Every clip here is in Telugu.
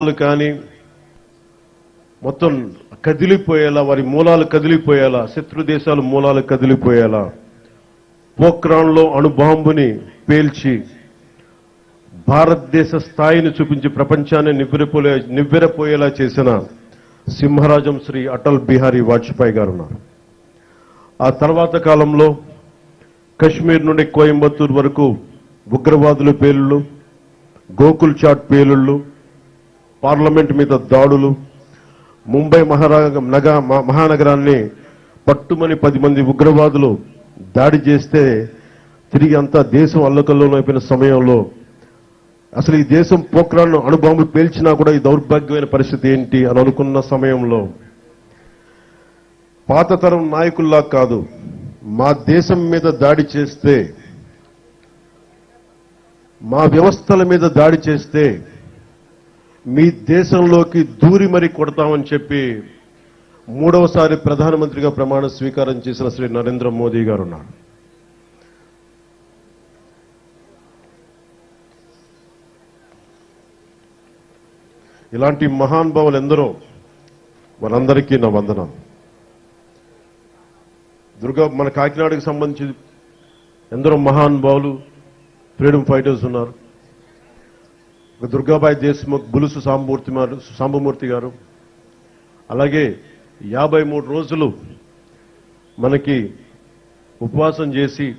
మూలాలు కానీ మొత్తం కదిలిపోయేలా వారి మూలాలు కదిలిపోయేలా శత్రు దేశాల మూలాలు కదిలిపోయేలా పోక్రాన్లో అణుబాంబుని పేల్చి భారతదేశ స్థాయిని చూపించి ప్రపంచాన్ని నివ్వెరపోలే నివ్వెరపోయేలా చేసిన సింహరాజం శ్రీ అటల్ బిహారీ వాజ్పేయి గారు ఉన్నారు. ఆ తర్వాత కాలంలో కశ్మీర్ నుండి కోయంబత్తూర్ వరకు ఉగ్రవాదుల పేలుళ్ళు గోకుల్ చాట్ పేలుళ్ళు పార్లమెంట్ మీద దాడులు ముంబై మహారా మహానగరాన్ని పట్టుమని పది మంది ఉగ్రవాదులు దాడి చేస్తే తిరిగి అంతా దేశం అల్లకల్లోలం అయిపోయిన సమయంలో అసలు ఈ దేశం పోక్రాన్ను అణుబాంబు పేల్చినా కూడా ఈ దౌర్భాగ్యమైన పరిస్థితి ఏంటి అని అనుకున్న సమయంలో పాత తరం నాయకుల్లా కాదు మా దేశం మీద దాడి చేస్తే మా వ్యవస్థల మీద దాడి చేస్తే మీ దేశంలోకి దూరి మరి కొడతామని చెప్పి మూడవసారి ప్రధానమంత్రిగా ప్రమాణ స్వీకారం చేసిన శ్రీ నరేంద్ర మోదీ గారు ఉన్నారు. ఇలాంటి మహానుభావులు ఎందరో మనందరికీ నా వందనం దుర్గా మన కాకినాడకి సంబంధించి ఎందరో మహానుభావులు ఫ్రీడమ్ ఫైటర్స్ ఉన్నారు. దుర్గాబాయి దేశ్ముఖ్ బులుసు సాంబూర్తి గారు సాంబమూర్తి గారు. అలాగే యాభై మూడు రోజులు మనకి ఉపవాసం చేసి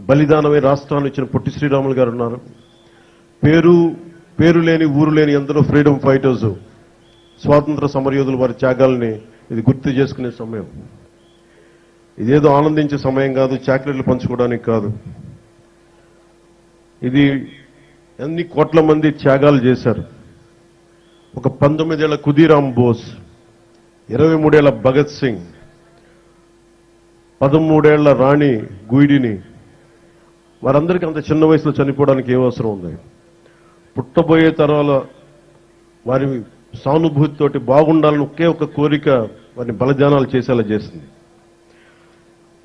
బలిదానమై రాష్ట్రాన్ని ఇచ్చిన పొట్టి శ్రీరాములు గారు ఉన్నారు. పేరు పేరు లేని ఊరు లేని ఎందరో ఫ్రీడమ్ ఫైటర్స్ స్వాతంత్ర సమరయోధులు వారి త్యాగాల్ని ఇది గుర్తు చేసుకునే సమయం. ఇదేదో ఆనందించే సమయం కాదు చాక్లెట్లు పంచుకోవడానికి కాదు. ఇది ఎన్ని కోట్ల మంది త్యాగాలు చేశారు. ఒక పంతొమ్మిదేళ్ళ కుదీరాం బోస్ ఇరవై మూడేళ్ళ భగత్ సింగ్ పదమూడేళ్ళ రాణి గుయిడిని. వారందరికీ అంత చిన్న వయసులో చనిపోవడానికి ఏ అవసరం ఉంది? పుట్టబోయే తరాల వారి సానుభూతితోటి బాగుండాలని ఒకే ఒక కోరిక వారిని బలిదానాలు చేసేలా చేసింది.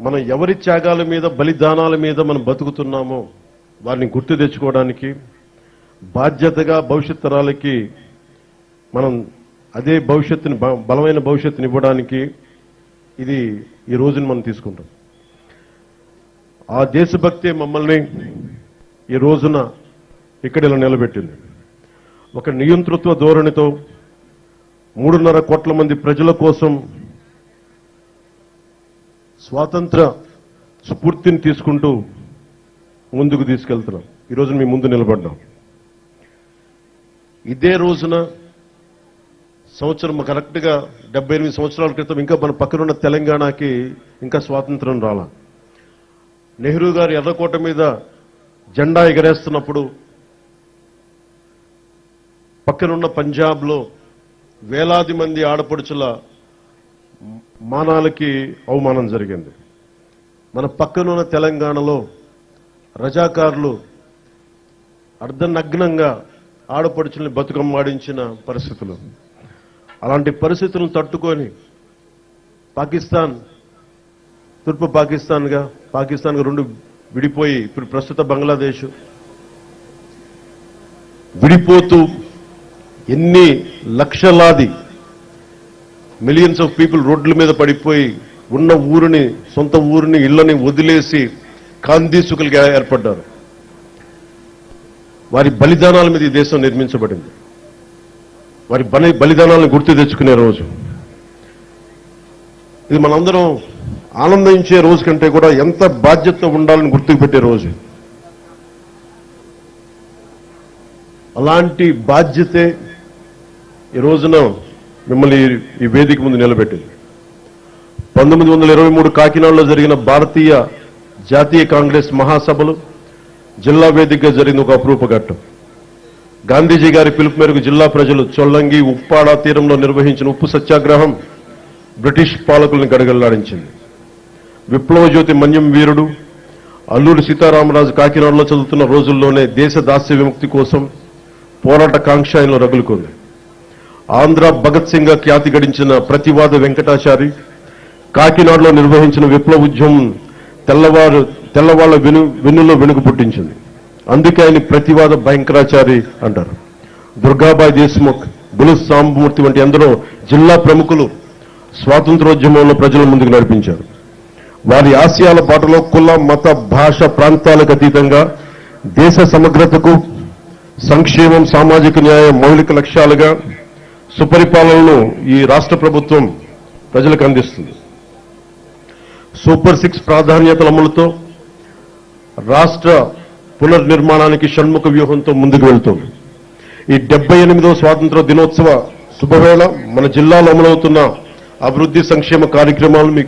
మనం ఎవరి త్యాగాల మీద బలిదానాల మీద మనం బతుకుతున్నామో వారిని గుర్తు తెచ్చుకోవడానికి బాధ్యతగా భవిష్యత్ తరాలకి మనం అదే భవిష్యత్తుని బలమైన భవిష్యత్తుని ఇవ్వడానికి ఇది ఈ రోజుని మనం తీసుకుంటాం. ఆ దేశభక్తే మమ్మల్ని ఈ రోజున ఇక్కడ ఇలా నిలబెట్టింది. ఒక నియంతృత్వ ధోరణితో మూడున్నర కోట్ల మంది ప్రజల కోసం స్వాతంత్ర స్ఫూర్తిని తీసుకుంటూ ముందుకు తీసుకెళ్తున్నాం. ఈరోజు మీ ముందు నిలబడ్డాం. ఇదే రోజున సంవత్సరం కరెక్ట్గా డెబ్బై ఎనిమిది సంవత్సరాల క్రితం ఇంకా మన పక్కనున్న తెలంగాణకి ఇంకా స్వాతంత్రం రాల. నెహ్రూ గారు ఎర్రకోట మీద జెండా ఎగరేస్తున్నప్పుడు పక్కనున్న పంజాబ్లో వేలాది మంది ఆడపడుచుల మానాలకి అవమానం జరిగింది. మన పక్కనున్న తెలంగాణలో రజాకారులు అర్ధనగ్నంగా ఆడపడుచుల్ని బతుకమ్మాడించిన పరిస్థితులు. అలాంటి పరిస్థితులను తట్టుకొని పాకిస్తాన్ తూర్పు పాకిస్తాన్గా పాకిస్తాన్గా రెండు విడిపోయి ఇప్పుడు ప్రస్తుత బంగ్లాదేశ్ విడిపోతూ ఎన్ని లక్షలాది మిలియన్స్ ఆఫ్ పీపుల్ రోడ్ల మీద పడిపోయి ఉన్న ఊరిని సొంత ఊరిని ఇళ్ళని వదిలేసి కాందీసుకులుగా ఏర్పడ్డారు. వారి బలిదానాల మీద ఈ దేశం నిర్మించబడింది. వారి బలి బలిదానాలను గుర్తు తెచ్చుకునే రోజు. ఇది మనందరం ఆనందించే రోజు కంటే కూడా ఎంత బాధ్యత ఉండాలని గుర్తుకు పెట్టే రోజు. అలాంటి బాధ్యతే ఈ రోజున మిమ్మల్ని ఈ- ఈ వేదిక ముందు నిలబెట్టింది. పంతొమ్మిది వందల ఇరవై మూడు కాకినాడలో జరిగిన భారతీయ జాతీయ కాంగ్రెస్ మహాసభలు జిల్లా వేదికగా జరిగిన ఒక అప్రూప ఘట్టం. గాంధీజీ గారి పిలుపు మేరకు జిల్లా ప్రజలు చొల్లంగి ఉప్పాడ తీరంలో నిర్వహించిన ఉప్పు సత్యాగ్రహం బ్రిటిష్ పాలకులను గడగల్లాడించింది విప్లవ జ్యోతి మన్యం వీరుడు అల్లూరి సీతారామరాజు కాకినాడలో చదువుతున్న రోజుల్లోనే దేశ దాస్య విముక్తి కోసం పోరాట కాంక్ష ఆయనలో రగులుకుంది. ఆంధ్ర భగత్ సింగ్ ఖ్యాతి గడించిన ప్రతివాద వెంకటాచారి కాకినాడలో నిర్వహించిన విప్లవ ఉద్యమం తెల్లవారు తెల్లవాళ్ళ వెను వెన్నులో వెనుక పుట్టించింది. అందుకే ఆయన ప్రతివాద భయంకరాచారి అంటారు. దుర్గాబాయి దేశ్ముఖ్ బులు సాంబమూర్తి వంటి ఎందరో జిల్లా ప్రముఖులు స్వాతంత్రోద్యమంలో ప్రజల ముందుకు నడిపించారు. వారి ఆశయాల బాటలో కుల మత భాష ప్రాంతాలకు అతీతంగా దేశ సమగ్రతకు సంక్షేమం సామాజిక న్యాయం మౌలిక లక్ష్యాలుగా సుపరిపాలనను ఈ రాష్ట్ర ప్రభుత్వం ప్రజలకు అందిస్తుంది. సూపర్ సిక్స్ ప్రాధాన్యతల అమలుతో రాష్ట్ర పునర్నిర్మాణానికి షణ్ముఖ వ్యూహంతో ముందుకు వెళ్తోంది. ఈ డెబ్బై ఎనిమిదవ స్వాతంత్ర దినోత్సవ శుభవేళ మన జిల్లాలో అమలవుతున్న అభివృద్ధి సంక్షేమ కార్యక్రమాలు మీకు